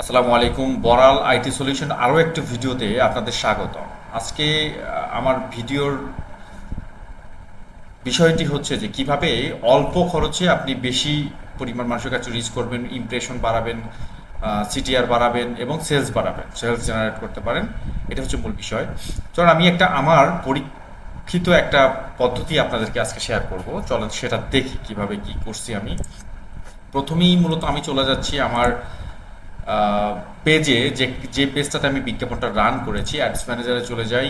আসসালামু আলাইকুম, Baral IT solution আরও একটি ভিডিওতে আপনাদের স্বাগত। আজকে আমার ভিডিওর বিষয়টি হচ্ছে যে কীভাবে অল্প খরচে আপনি বেশি পরিমাণ মানুষের কাছে রিচ করবেন ইমপ্রেশন বাড়াবেন সিটিআর বাড়াবেন এবং সেলস বাড়াবেন সেলস জেনারেট করতে পারেন। এটা হচ্ছে মূল বিষয়। চলুন, আমি একটা আমার পরীক্ষিত একটা পদ্ধতি আপনাদেরকে আজকে শেয়ার করব। চলেন, সেটা দেখি কীভাবে কি করছি আমি। প্রথমেই মূলত আমি চলে যাচ্ছি আমার পেজে যে যে পেজটাতে আমি বিজ্ঞাপনটা রান করেছি অ্যাডস ম্যানেজারে চলে যাই।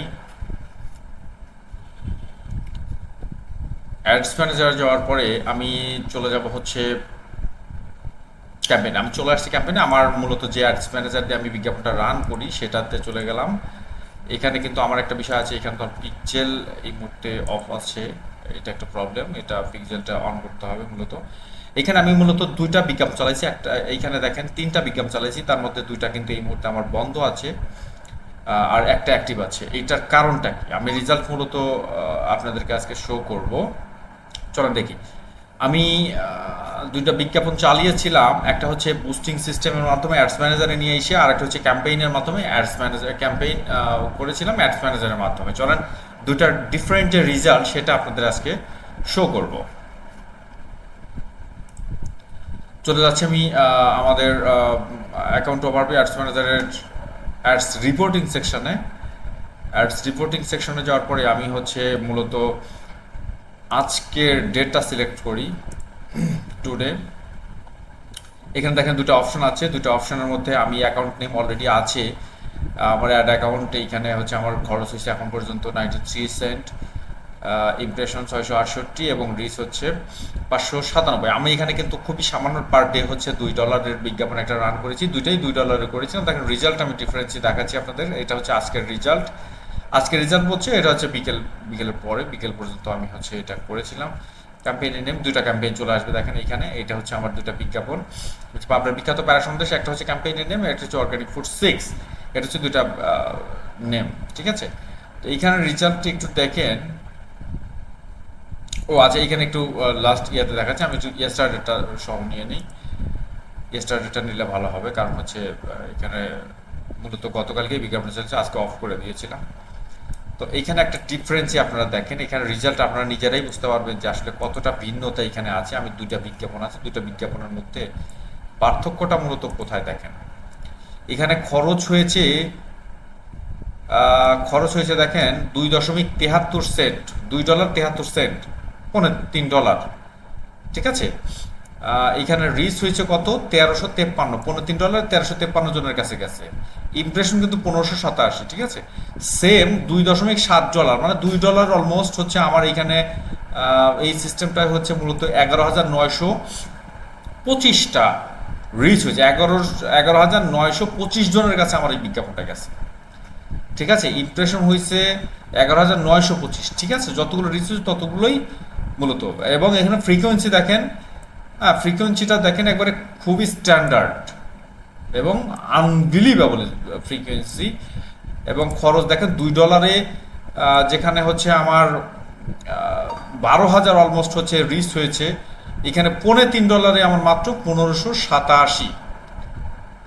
অ্যাডস ম্যানেজারে যাওয়ার পরে আমি চলে যাব হচ্ছে ক্যাম্পেইন আমি চলে আসছি ক্যাম্পেইনে আমার মূলত যে অ্যাডস ম্যানেজার দিয়ে আমি বিজ্ঞাপনটা রান করি, সেটাতে চলে গেলাম। এখানে কিন্তু আমার একটা বিষয় আছে, এখানে তো পিকজেল এই মুহূর্তে অফ আছে। এটা একটা প্রবলেম এটা পিকজেলটা অন করতে হবে মূলত। এখানে আমি মূলত দুইটা বিজ্ঞাপন চালাইছি, একটা এইখানে দেখেন, তিনটা বিজ্ঞাপন চালাইছি, তার মধ্যে দুইটা কিন্তু এই মুহূর্তে আমার বন্ধ আছে আর একটা অ্যাক্টিভ আছে। এইটার কারণটা কি? আমি রেজাল্ট মূলত আপনাদেরকে আজকে শো করব। চলেন দেখি। আমি দুইটা বিজ্ঞাপন চালিয়েছিলাম, একটা হচ্ছে বুস্টিং সিস্টেমের মাধ্যমে অ্যাডস ম্যানেজারে নিয়ে এসে, আর একটা হচ্ছে ক্যাম্পেইনের মাধ্যমে অ্যাডস ম্যানেজার ক্যাম্পেইন করেছিলাম অ্যাডস ম্যানেজারের মাধ্যমে। চলেন দুইটার ডিফারেন্ট যে রেজাল্ট সেটা আপনাদের আজকে শো করব। চলে যাচ্ছে আমি আমাদের অ্যাকাউন্ট ওভারভিউ অ্যাডস ম্যানেজারের অ্যাডস রিপোর্টিং সেকশনে অ্যাডস রিপোর্টিং সেকশনে যাওয়ার পরে আমি হচ্ছে মূলত আজকের ডেটটা সিলেক্ট করি টুডে এখানে দেখেন দুটো অপশন আছে, দুটো অপশনের মধ্যে আমি অ্যাকাউন্ট নেম অলরেডি আছে। আমার অ্যাড অ্যাকাউন্ট এইখানে হচ্ছে আমার খরচ হয়েছে এখন পর্যন্ত নাইনটি থ্রি সেন্ট ইমপ্রেশন ছয়শো আটষট্টি এবং রিচ হচ্ছে পাঁচশো সাতানব্বই। আমি এখানে কিন্তু খুবই সামান্য পার ডে হচ্ছে দুই ডলারের বিজ্ঞাপন একটা রান করেছি। দুইটাই দুই ডলারে করেছিলাম দেখেন রেজাল্ট আমি ডিফারেন্সই দেখাচ্ছি আপনাদের। এটা হচ্ছে আজকের রেজাল্ট আজকের রেজাল্ট বলছে এটা হচ্ছে বিকেল, বিকেলের পরে, বিকেল পর্যন্ত আমি হচ্ছে এটা করেছিলাম। ক্যাম্পেইনের নেম, দুইটা ক্যাম্পেইন চলে আসবে দেখেন এখানে। এটা হচ্ছে আমার দুইটা বিজ্ঞাপন। হচ্ছে আপনার বিখ্যাত প্যারা সন্দেশ, একটা হচ্ছে ক্যাম্পেইনের নেম, একটা হচ্ছে অর্গানিক ফুড সিক্স এটা হচ্ছে দুইটা নেম, ঠিক আছে? তো এইখানে রেজাল্টটি একটু দেখেন। ও আচ্ছা এখানে একটু লাস্ট ইয়াতে দেখাচ্ছে। আমি একটু ইয়েস্টারডেটা সহ নিয়ে নিই। ইয়েস্টারডেটা নিলে ভালো হবে, কারণ হচ্ছে এখানে মূলত গতকালকেই বিজ্ঞাপন চলছে, আজকে অফ করে দিয়েছিলাম। তো এইখানে একটা ডিফারেন্সই আপনারা দেখেন, এখানে রেজাল্ট আপনারা নিজেরাই বুঝতে পারবেন যে আসলে কতটা ভিন্নতা এখানে আছে। আমি দুইটা বিজ্ঞাপন আছে, দুইটা বিজ্ঞাপনের মধ্যে পার্থক্যটা মূলত কোথায় দেখেন? এখানে খরচ হয়েছে খরচ হয়েছে দেখেন, দুই দশমিক তেহাত্তর সেন্ট, দুই ডলার তেহাত্তর সেন্ট। পৌনে তিন ডলার। ঠিক আছে? এখানে রিচ হয়েছে কত? তেরোশো তেপ্পান্ন। পনেরো তিন ডলার, তেরোশো তেপ্পান্ন জনের কাছে গেছে। ইমপ্রেশন কিন্তু পনেরোশো সাতাশি, ঠিক আছে? সেম দুই দশমিক সাত ডলার মানে দুই ডলার অলমোস্ট হচ্ছে আমার এখানে এই সিস্টেমটা হচ্ছে মূলত এগারো হাজার নয়শো পঁচিশটা রিচ হয়েছে। এগারো এগারো হাজার নয়শো পঁচিশ জনের কাছে আমার এই বিজ্ঞাপনটা গেছে। ঠিক আছে? ইমপ্রেশন হয়েছে এগারো হাজার নয়শো পঁচিশ, ঠিক আছে? যতগুলো রিচ হয়েছে ততগুলোই মূলত। এবং এখানে ফ্রিকোয়েন্সি দেখেন হ্যাঁ ফ্রিকোয়েন্সিটা দেখেন একবারে খুবই স্ট্যান্ডার্ড এবং আনবিলিভেবল ফ্রিকোয়েন্সি এবং খরচ দেখেন দুই ডলারে যেখানে হচ্ছে আমার বারো হাজার অলমোস্ট হচ্ছে রিচ হয়েছে। এখানে পৌনে তিন ডলারে আমার মাত্র পনেরোশো সাতাশি।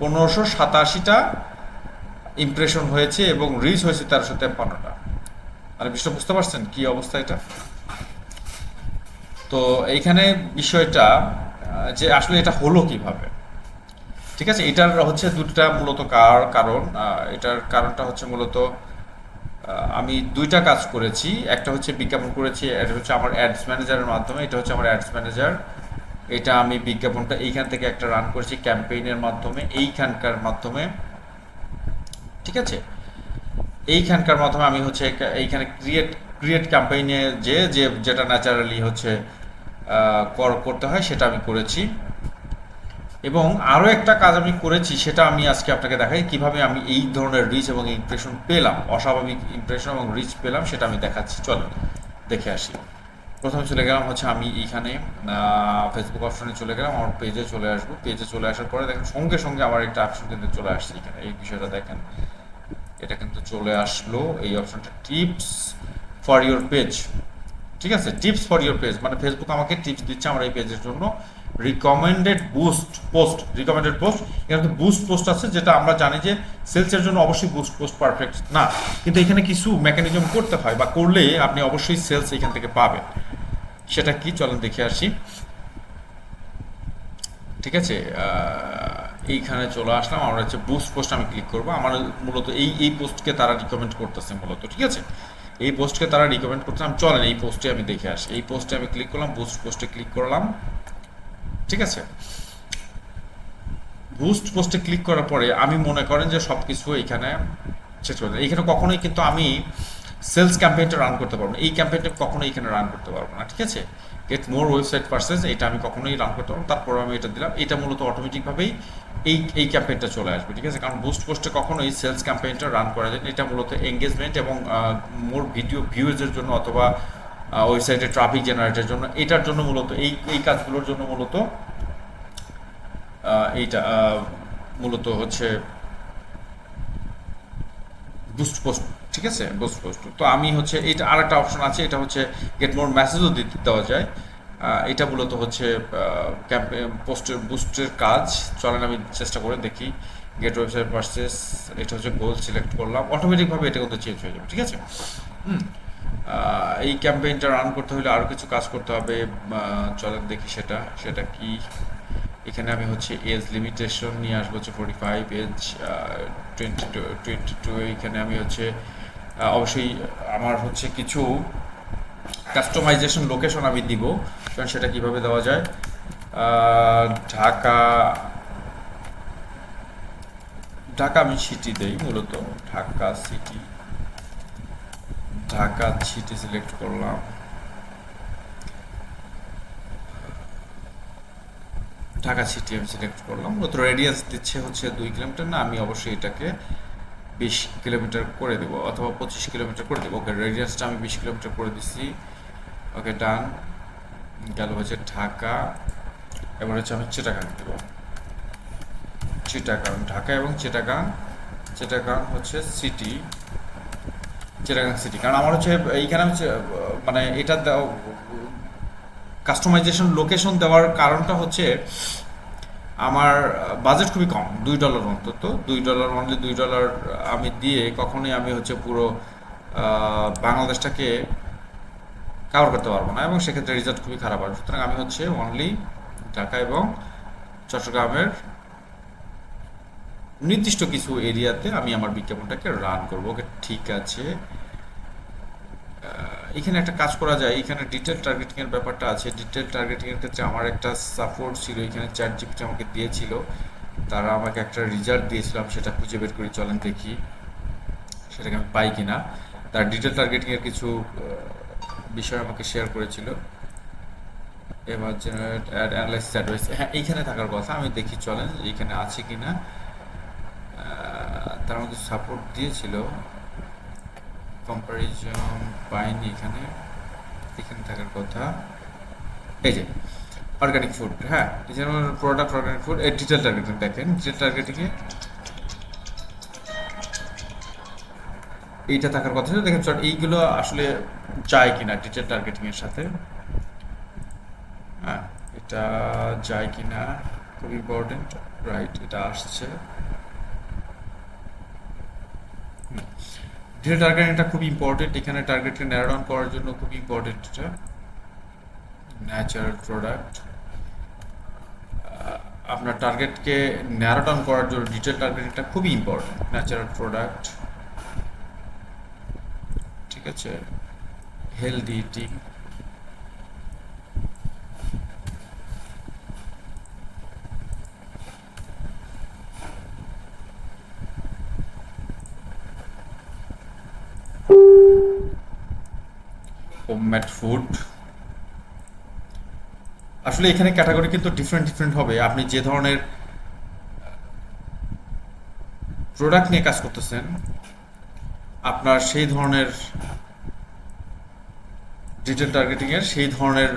পনেরোশো সাতাশিটা ইমপ্রেশন হয়েছে এবং রিচ হয়েছে তেরোশো তেপ্পান্নটা। মানে বিষয়টা বুঝতে পারছেন কী অবস্থা এটা? তো এইখানে বিষয়টা যে আসলে এটা হলো কীভাবে। ঠিক আছে? এটার হচ্ছে দুটা মূলত কার, কারণ। এটার কারণটা হচ্ছে মূলত আমি দুইটা কাজ করেছি। একটা হচ্ছে বিজ্ঞাপন করেছি, এটা হচ্ছে আমার অ্যাডস ম্যানেজারের মাধ্যমে, এটা হচ্ছে আমার অ্যাডস ম্যানেজার। এটা আমি বিজ্ঞাপনটা এইখান থেকে একটা রান করেছি ক্যাম্পেইনের মাধ্যমে, এইখানকার মাধ্যমে। ঠিক আছে? এইখানকার মাধ্যমে আমি হচ্ছে এইখানে ক্রিয়েট ক্রিয়েট ক্যাম্পেইনে যে, যেটা ন্যাচারালি হচ্ছে করতে হয়, সেটা আমি করেছি। এবং আরও একটা কাজ আমি করেছি, সেটা আমি আজকে আপনাকে দেখাই, কীভাবে আমি এই ধরনের রিচ এবং ইমপ্রেশন পেলাম, অস্বাভাবিক ইমপ্রেশন এবং রিচ পেলাম, সেটা আমি দেখাচ্ছি। চলো দেখে আসি। প্রথমে চলে গেলাম হচ্ছে আমি এইখানে ফেসবুক অপশনে চলে গেলাম, আমার পেজে চলে আসব। পেজে চলে আসার পরে দেখেন, সঙ্গে সঙ্গে আমার একটা অপশন কিন্তু চলে আসছে এখানে। এই বিষয়টা দেখেন, এটা কিন্তু চলে আসলো। এই অপশনটা টিপস ফর ইওর পেজ ঠিক আছে টিপস ফর ইউর পেজ মানে ফেসবুক আমাকে টিপস দিচ্ছে আমার এই পেজের জন্য। Recommended boost post recommended post এখানে বুস্ট পোস্ট আছে, যেটা আমরা জানি যে সেলসের জন্য অবশ্যই বুস্ট পোস্ট পারফেক্ট না। কিন্তু এখানে কিছু মেকানিজম করতে হয় বা করলে আপনি অবশ্যই সেলস এখান থেকে পাবেন। সেটা কি? চলেন দেখে আসি। ঠিক আছে এইখানে চলে আসলাম। আমরা হচ্ছে বুস্ট পোস্ট আমি ক্লিক করব। আমার মূলত এই এই পোস্টকে তারা রিকমেন্ড করতেছে মূলত, ঠিক আছে? এই পোস্টকে তারা রিকমেন্ড আমি চলেন, এই পোস্টে আমি দেখে আসি। এই পোস্টে আমি ক্লিক করলাম বুস্ট পোস্টে ক্লিক করলাম। ঠিক আছে? বুস্ট পোস্টে ক্লিক করার পরে আমি মনে করেন যে সব কিছু এখানে শেষ করে। এখানে কখনোই কিন্তু আমি সেলস ক্যাম্পেইনটা রান করতে পারব না। এই ক্যাম্পেইনটা কখনোই এখানে রান করতে পারব না। ঠিক আছে? গেট মোর ওয়েবসাইট পার্সেস এটা আমি কখনোই রান করতে পারব। তারপর আমি এটা দিলাম। এটা মূলত অটোমেটিকভাবেই এই এই ক্যাম্পেইনটা চলে আসবে, ঠিক আছে? কারণ বুস্ট পোস্টে কখনোই সেলস ক্যাম্পেইনটা রান করা যায়, এটা মূলত এঙ্গেজমেন্ট এবং মোর ভিডিও ভিউজের জন্য অথবা ওয়েবসাইটে ট্রাফিক জেনারেটের জন্য, এটার জন্য মূলত, এই এই কাজগুলোর জন্য মূলত এইটা মূলত হচ্ছে বুস্ট পোস্ট ঠিক আছে? বুস্ট পোস্ট তো আমি হচ্ছে, এটা আরেকটা অপশন আছে, এটা হচ্ছে গেট মোর মেসেজও দিতে দেওয়া যায়। এটা মূলত হচ্ছে পোস্টের বুস্টের কাজ। চলেন আমি চেষ্টা করে দেখি। গেট ওয়েবসাইট পার্সেস এটা হচ্ছে গোল সিলেক্ট করলাম। অটোমেটিকভাবে এটা কিন্তু চেঞ্জ হয়ে যাবে, ঠিক আছে? এই ক্যাম্পেইনটা রান করতে হলে আরও কিছু কাজ করতে হবে। চলেন দেখি সেটা সেটা কি? এখানে আমি হচ্ছে এজ লিমিটেশন নিয়ে আসব হচ্ছে forty five age twenty two twenty two এখানে আমি হচ্ছে অবশ্যই আমার হচ্ছে কিছু কাস্টমাইজেশন লোকেশন আমি দিব, কারণ সেটা কীভাবে দেওয়া যায়? ঢাকা ঢাকা আমি সিটি দেই মূলত, Dhaka city Dhaka city select করলাম। ঢাকা সিটি আমি সিলেক্ট করলাম। মূলত রেডিয়াস দিচ্ছে হচ্ছে দুই কিলোমিটার না আমি অবশ্যই এটাকে বিশ কিলোমিটার করে দেবো, অথবা পঁচিশ কিলোমিটার করে দেবো। ওকে রেডিয়াসটা আমি বিশ কিলোমিটার করে দিচ্ছি ওকে ডান, গেল হচ্ছে ঢাকা, এবার হচ্ছে আমি চিটাগাং দেবো। চিটাগাং, ঢাকা এবং চিটাগাং চিটাগাং হচ্ছে সিটি চিটাগাং সিটি কারণ আমার হচ্ছে এইখানে হচ্ছে মানে এটা কাস্টমাইজেশন লোকেশন দেওয়ার কারণটা হচ্ছে আমার বাজেট খুবই কম, দুই ডলার অন্তত। দুই ডলার অনলি দুই ডলার আমি দিয়ে কখনোই আমি হচ্ছে পুরো বাংলাদেশটাকে কাভার করতে পারব না এবং সেক্ষেত্রে রেজাল্ট খুবই খারাপ আসবে সুতরাং আমি হচ্ছে অনলি ঢাকা এবং চট্টগ্রামের নির্দিষ্ট কিছু এরিয়াতে আমি আমার বিজ্ঞাপনটাকে রান করব। ওকে, ঠিক আছে। এখানে একটা কাজ করা যায়। এখানে ডিটেল টার্গেটিং এর ব্যাপারটা আছে। ডিটেল টার্গেটিং এর ক্ষেত্রে আমার একটা সাপোর্ট ছিল। এখানে চ্যাট জিপিটি আমাকে দিয়েছিল। তারা আমাকে একটা রেজাল্ট দিয়েছিল। আমি সেটা খুঁজে বের করে, চলেন দেখি সেটাকে আমি পাই কিনা। তার ডিটেল টার্গেটিং এর কিছু বিষয় আমাকে শেয়ার করেছিল। এবার জেনারেট অ্যাড অ্যানালাইসিস অ্যাডভাইস হ্যাঁ এইখানে থাকার কথা, আমি দেখি চলেন এইখানে আছে কি না তারা আমাকে সাপোর্ট দিয়েছিল। কম্পারিজন পাইনি এখানে। এখানে থাকার কথা। এই যে অর্গানিক ফুড হ্যাঁ এই যে আমার প্রোডাক্ট অর্গানিক ফুড এই ডিজিটাল টার্গেটিং দেখেন। ডিজিটাল টার্গেটিংয়ে এইটা থাকার কথা ছিল। দেখেন এইগুলো আসলে যায় কিনা ডিটেল টার্গেটিং এর সাথে। হ্যাঁ এটা যায় কিনা খুব ইম্পর্টেন্ট রাইট এটা আসছে। ডিটেল টার্গেটিংটা খুব ইম্পর্টেন্ট এখানে টার্গেটকে ন্যারো ডাউন করার জন্য খুব ইম্পর্টেন্ট এটা। ন্যাচারাল প্রোডাক্ট আপনার টার্গেটকে ন্যারো ডাউন করার জন্য ডিটেল টার্গেটিংটা খুবই ইম্পর্টেন্ট ন্যাচারাল প্রোডাক্ট আছে হেলদি ইটিং ফুড আসলে এখানে ক্যাটাগরি কিন্তু ডিফারেন্ট ডিফারেন্ট হবে। আপনি যে ধরনের প্রোডাক্ট নিয়ে কাজ করতেছেন, আপনার সেই ধরনের ডিটেল টার্গেটিং এর সেই ধরনের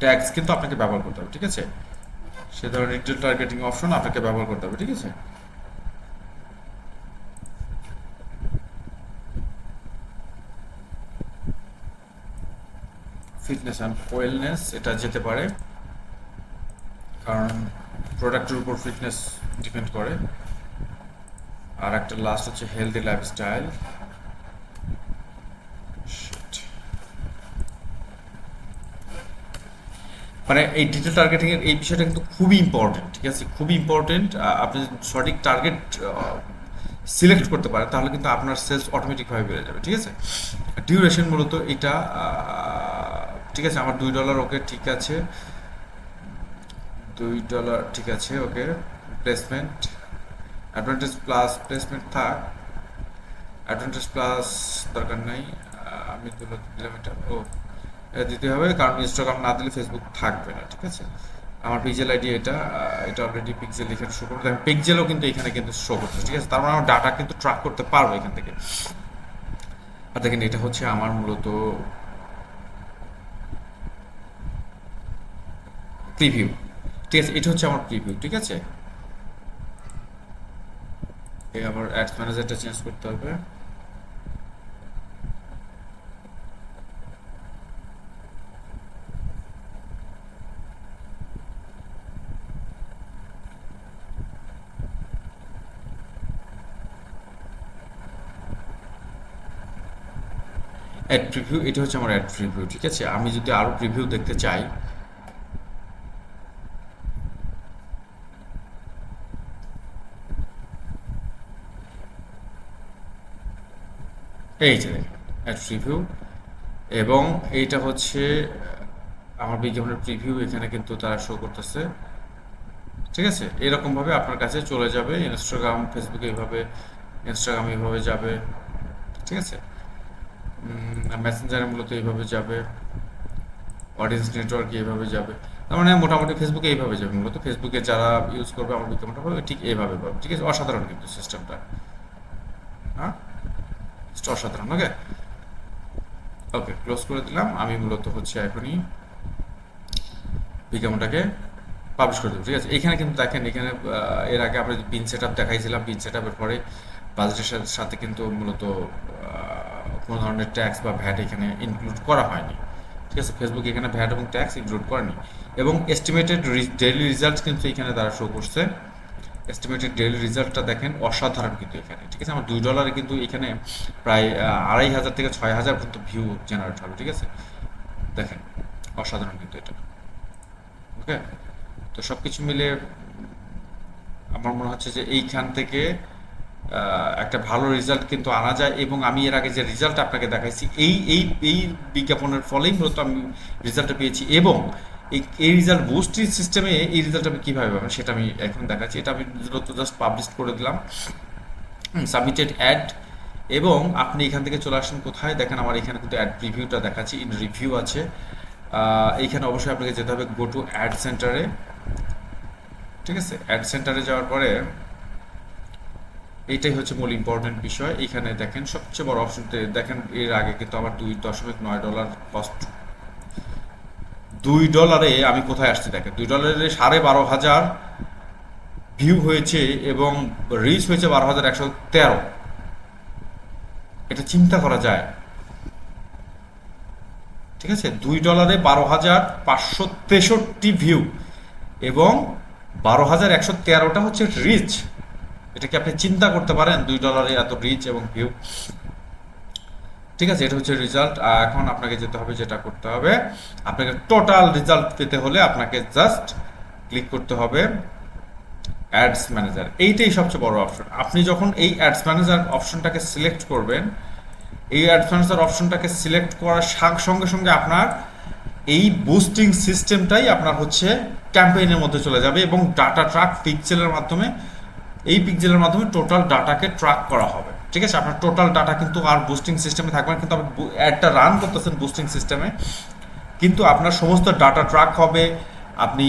ট্যাগস কিন্তু আপনাকে ব্যবহার করতে হবে, ঠিক আছে? সেই ধরনের ডিটেল টার্গেটিং অপশন আপনাকে ব্যবহার করতে হবে, ঠিক আছে? ফিটনেস অ্যান্ড ওয়েলনেস এটা যেতে পারে। কারণ প্রোডাক্টের উপর ফিটনেস ডিপেন্ড করে। আর একটা লাস্ট হচ্ছে হেলদি লাইফস্টাইল মানে এই ডিজিটাল টার্গেটিং এর এই বিষয়টা কিন্তু খুবই ইম্পর্টেন্ট ঠিক আছে? খুবই ইম্পর্টেন্ট আপনি সঠিক টার্গেট সিলেক্ট করতে পারেন, তাহলে কিন্তু আপনার সেলস অটোমেটিকভাবে বেড়ে যাবে, ঠিক আছে? ডিউরেশন মূলত এটা ঠিক আছে, আমার দুই ডলার ওকে ঠিক আছে, দুই ডলার ঠিক আছে, okay placement advantage plus placement থাক অ্যাডভান্টেজ প্লাস দরকার নাই আমি দিলাম এটা, ও দিতে হবে, কারণ ইনস্টাগ্রাম না দিলে ফেসবুক থাকবে না, ঠিক আছে? আমার পিক্সেল আইডি এটা এটা অলরেডি পিক্সেল এখানে শো করবে। পিক্সেলও কিন্তু এখানে কিন্তু শো করছে ঠিক আছে? তার মানে আমার ডাটা কিন্তু ট্র্যাক করতে পারব এখান থেকে। আর দেখেন, এটা হচ্ছে আমার মূলত প্রিভিউ ঠিক আছে? এটা হচ্ছে আমার প্রিভিউ ঠিক আছে? আবার অ্যাডস ম্যানেজারটা চেঞ্জ করতে হবে। অ্যাড প্রিভিউ এটা হচ্ছে আমার অ্যাড প্রিভিউ ঠিক আছে? আমি যদি আরও প্রিভিউ দেখতে চাই, এই যে অ্যাড প্রিভিউ এবং এইটা হচ্ছে, আমার বিজ্ঞাপনের প্রিভিউ এখানে কিন্তু তারা শো করতেছে, ঠিক আছে? এরকমভাবে আপনার কাছে চলে যাবে ইনস্টাগ্রাম ফেসবুকে এইভাবে ইনস্টাগ্রাম এইভাবে যাবে, ঠিক আছে? মেসেঞ্জারে মূলত এইভাবে যাবে অডিয়েন্স নেটওয়ার্ক এইভাবে যাবে। তার মানে মোটামুটি ফেসবুকে এইভাবে যাবে। মূলত ফেসবুকে যারা ইউজ করবে আমার বিজ্ঞাপনটা পাবে ঠিক এইভাবে পাবে। ঠিক আছে? অসাধারণ কিন্তু সিস্টেমটা হ্যাঁ? অসাধারণ ওকে ওকে ক্লোজ করে দিলাম। আমি মূলত হচ্ছে এখনই বিজ্ঞাপনটাকে পাবলিশ করে দেবো, ঠিক আছে? এখানে কিন্তু দেখেন, এখানে এর আগে আমরা পিন সেট আপ দেখাইছিলাম পিন সেট আপের পরে বাজেটের সাথে কিন্তু মূলত কোনো ধরনের ট্যাক্স বা ভ্যাট এখানে ইনক্লুড করা হয়নি। ঠিক আছে? ফেসবুক এখানে ভ্যাট এবং ট্যাক্স ইনক্লুড করেনি। এবং এস্টিমেটেড ডেইলি রেজাল্ট কিন্তু এখানে তারা শো করছে। এস্টিমেটেড ডেইলি রেজাল্টটা দেখেন অসাধারণ কিন্তু এখানে। ঠিক আছে? আমার দুই ডলারে কিন্তু এখানে প্রায় আড়াই হাজার থেকে ছয় হাজার পর্যন্ত ভিউ জেনারেট হবে। ঠিক আছে? দেখেন, অসাধারণ কিন্তু এটা। ওকে তো সব কিছু মিলে আমার মনে হচ্ছে যে এইখান থেকে একটা ভালো রেজাল্ট কিন্তু আনা যায় এবং আমি এর আগে যে রেজাল্ট আপনাকে দেখাইছি, এই এই এই বিজ্ঞাপনের ফলেই মূলত আমি রেজাল্টটা পেয়েছি এবং এই রেজাল্ট বুস্টিং সিস্টেমে এই রেজাল্ট আমি কীভাবে পাবেন সেটা আমি এখন দেখাচ্ছি। এটা আমি মূলত জাস্ট পাবলিশ করে দিলাম। সাবমিটেড অ্যাড এবং আপনি এখান থেকে চলে আসেন কোথায়? দেখেন আমার এখানে কিন্তু অ্যাড রিভিউটা দেখাচ্ছি ইন রিভিউ আছে। এইখানে অবশ্যই আপনাকে যেতে হবে গো টু অ্যাড সেন্টারে ঠিক আছে? অ্যাড সেন্টারে যাওয়ার পরে এইটাই হচ্ছে মূল ইম্পর্টেন্ট বিষয়। এখানে দেখেন, সবচেয়ে বড় অপশনতে দেখেন, এর আগে কিন্তু আমার দুই দশমিক নয় ডলার কস্ট দুই ডলারে আমি কোথায় আসছি দেখেন, দুই ডলারে সাড়ে বারো হাজার ভিউ হয়েছে এবং রিচ হয়েছে বারো হাজার একশো তেরো। এটা চিন্তা করা যায়। ঠিক আছে? দুই ডলারে বারো হাজার পাঁচশো তেষট্টি ভিউ এবং বারো হাজার একশো তেরোটা হচ্ছে রিচ এটা কি আপনি চিন্তা করতে পারেন, দুই ডলারে এত রিচ এবং ভিউ ঠিক আছে, এটা হচ্ছে রেজাল্ট এখন আপনাকে যেতে হবে, যেটা করতে হবে, আপনাকে টোটাল রেজাল্ট পেতে হলে আপনাকে জাস্ট ক্লিক করতে হবে অ্যাডস ম্যানেজার এইটাই সবচেয়ে বড় অপশন আপনি যখন এই অ্যাডস ম্যানেজার অপশনটাকে সিলেক্ট করবেন, এই অ্যাডস ম্যানেজার অপশনটাকে সিলেক্ট করার সঙ্গে সঙ্গে আপনার এই বুস্টিং সিস্টেমটাই আপনার হচ্ছে ক্যাম্পেইনের মধ্যে চলে যাবে এবং ডাটা ট্রাক পিক্সেলের মাধ্যমে এই পিক্সেলের মাধ্যমে টোটাল ডাটাকে ট্র্যাক করা হবে। ঠিক আছে? আপনার টোটাল ডাটা কিন্তু আর বুস্টিং সিস্টেমে থাকবে না, কিন্তু আপনি অ্যাডটা রান করতেছেন বুস্টিং সিস্টেমে কিন্তু আপনার সমস্ত ডাটা ট্র্যাক হবে, আপনি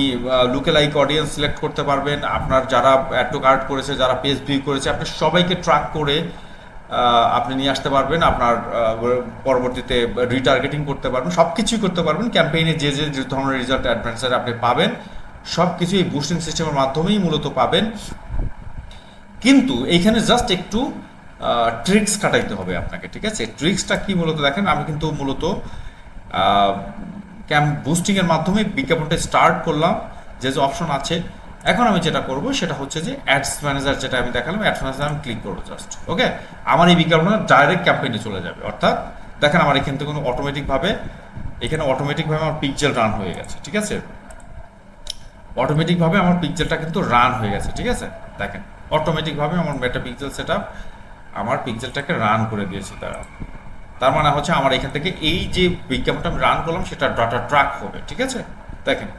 লুকে লাইক অডিয়েন্স সিলেক্ট করতে পারবেন, আপনার যারা অ্যাড টু কার্ড করেছে, যারা পেজ ভিউ করেছে, আপনি সবাইকে ট্র্যাক করে আপনি নিয়ে আসতে পারবেন, আপনার পরবর্তীতে রিটার্গেটিং করতে পারবেন সব কিছুই করতে পারবেন। ক্যাম্পেইনে যে যে যে ধরনের রেজাল্ট অ্যাডভান্সার আপনি পাবেন সব কিছু এই বুস্টিং সিস্টেমের মাধ্যমেই মূলত পাবেন। কিন্তু এইখানে জাস্ট একটু ট্রিক্স কাটাইতে হবে আপনাকে, ঠিক আছে? ট্রিক্সটা কি মূলত দেখেন, আমি কিন্তু মূলত ক্যাম্প বুস্টিংয়ের মাধ্যমে বিজ্ঞাপনটা স্টার্ট করলাম, যে যে অপশন আছে। এখন আমি যেটা করব, সেটা হচ্ছে যে অ্যাডস ম্যানেজার যেটা আমি দেখালাম অ্যাডস ম্যানেজার আমি ক্লিক করব জাস্ট ওকে আমার এই বিজ্ঞাপনটা ডাইরেক্ট ক্যাম্পেইনে চলে যাবে, অর্থাৎ দেখেন আমার এখান থেকে কোনো অটোমেটিকভাবে এখানে অটোমেটিকভাবে আমার পিকজেল রান হয়ে গেছে, ঠিক আছে? অটোমেটিকভাবে আমার পিকজেলটা কিন্তু রান হয়ে গেছে, ঠিক আছে? দেখেন অটোমেটিকভাবে আমার মেটা পিক্সেল সেট আমার পিকজেলটাকে রান করে দিয়েছে তারা। তার মানে হচ্ছে আমার এখান থেকে এই যে বিজ্ঞাপনটা আমি রান করলাম, সেটা ডাটা ট্র্যাক হবে, ঠিক আছে? দেখেন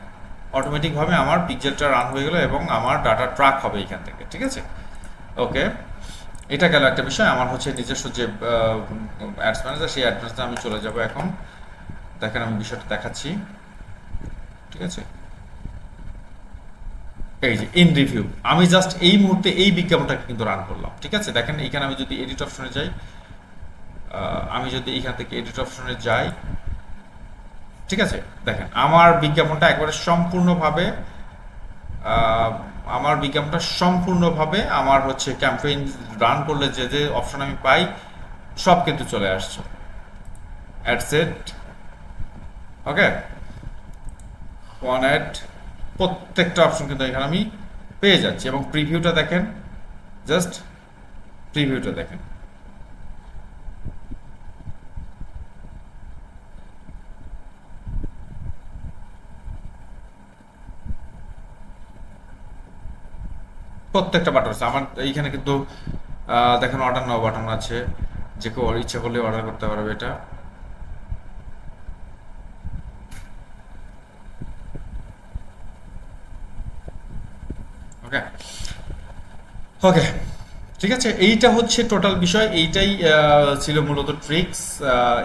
অটোমেটিকভাবে আমার পিকজেলটা রান হয়ে গেলো এবং আমার ডাটা ট্র্যাক হবে এখান থেকে, ঠিক আছে? ওকে, এটা গেল একটা বিষয়। আমার হচ্ছে নিজস্ব যে অ্যাডস ম্যানেজার সেই অ্যাড ম্যানেজার আমি চলে যাব এখন। দেখেন, আমি বিষয়টা দেখাচ্ছি, ঠিক আছে? এই যে ইন রিভিউ আমি জাস্ট এই মুহূর্তে এই বিজ্ঞাপনটাকে কিন্তু রান করলাম, ঠিক আছে? দেখেন এখানে আমি যদি এডিট অপশনে যাই আমি যদি এখান থেকে এডিট অপশনে যাই, ঠিক আছে? দেখেন, আমার বিজ্ঞাপনটা একবারে সম্পূর্ণভাবে আমার বিজ্ঞাপনটা সম্পূর্ণভাবে আমার হচ্ছে ক্যাম্পেইন রান করলে যে যে অপশন আমি পাই, সব কিন্তু চলে আসছে। Ad set okay one ad প্রত্যেকটা অপশন কিন্তু এখানে আমি পেয়ে যাচ্ছি। এবং প্রিভিউটা দেখেন জাস্ট প্রিভিউটা দেখেন। প্রত্যেকটা বাটন আছে। আমার এইখানে কিন্তু দেখেন অর্ডার নাও বাটন আছে। যে কেউ ইচ্ছা করলে অর্ডার করতে পারবে এটা ওকে ওকে ঠিক আছে, এইটা হচ্ছে টোটাল বিষয়। এইটাই ছিল মূলত ট্রিক্স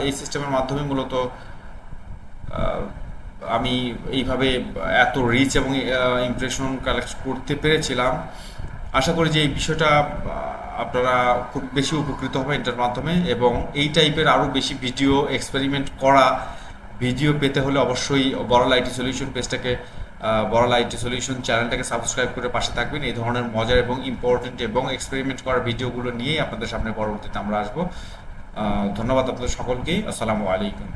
এই সিস্টেমের মাধ্যমে মূলত আমি এইভাবে এত রিচ এবং ইমপ্রেশন কালেক্ট করতে পেরেছিলাম। আশা করি যে এই বিষয়টা আপনারা খুব বেশি উপকৃত হবে এটার মাধ্যমে এবং এই টাইপের আরও বেশি ভিডিও এক্সপেরিমেন্ট করা ভিডিও পেতে হলে অবশ্যই বড় লাইটি সলিউশন পেজটাকে বড়াল আইটি সলিউশন চ্যানেলটাকে সাবস্ক্রাইব করে পাশে থাকবেন। এই ধরনের মজার এবং ইম্পর্টেন্ট এবং এক্সপেরিমেন্ট করা ভিডিওগুলো নিয়েই আপনাদের সামনে পরবর্তীতে আমরা আসব। ধন্যবাদ আপনাদের সকলকেই। আসসালামু আলাইকুম।